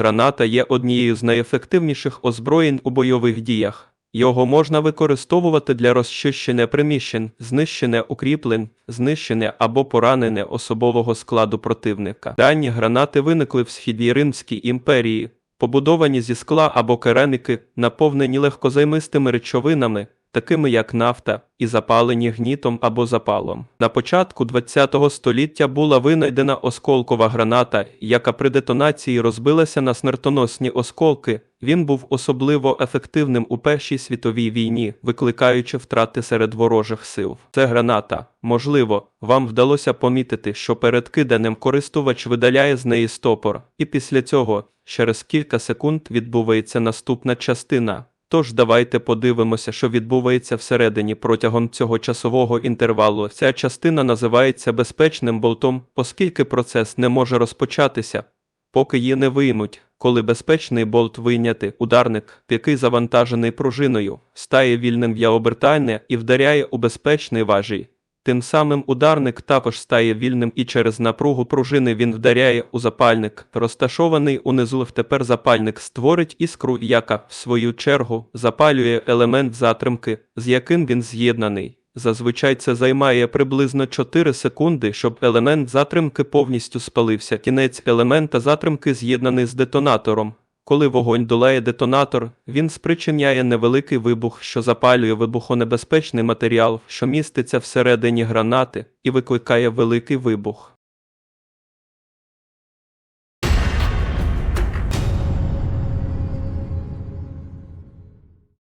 граната є однією з найефективніших озброєнь у бойових діях. Його можна використовувати для розчищення приміщень, знищення укріплень, знищення або поранення особового складу противника. Дані гранати виникли в східній Римській імперії, побудовані зі скла або кераміки, наповнені легкозаймистими речовинами, такими як нафта, і запалені гнітом або запалом. На початку ХХ століття була винайдена осколкова граната, яка при детонації розбилася на смертоносні осколки. Він був особливо ефективним у Першій світовій війні, викликаючи втрати серед ворожих сил. Це граната. Можливо, вам вдалося помітити, що перед киданням користувач видаляє з неї стопор, і після цього, через кілька секунд, відбувається наступна частина. Тож давайте подивимося, що відбувається всередині протягом цього часового інтервалу. Ця частина називається безпечним болтом, оскільки процес не може розпочатися, поки її не виймуть. Коли безпечний болт вийняти, ударник, який завантажений пружиною, стає вільним для обертання і вдаряє у безпечний важій. Тим самим ударник також стає вільним і через напругу пружини він вдаряє у запальник, розташований унизу. Тепер запальник створить іскру, яка, в свою чергу, запалює елемент затримки, з яким він з'єднаний. Зазвичай це займає приблизно 4 секунди, щоб елемент затримки повністю спалився. Кінець елемента затримки з'єднаний з детонатором. Коли вогонь долає детонатор, він спричиняє невеликий вибух, що запалює вибухонебезпечний матеріал, що міститься всередині гранати, і викликає великий вибух.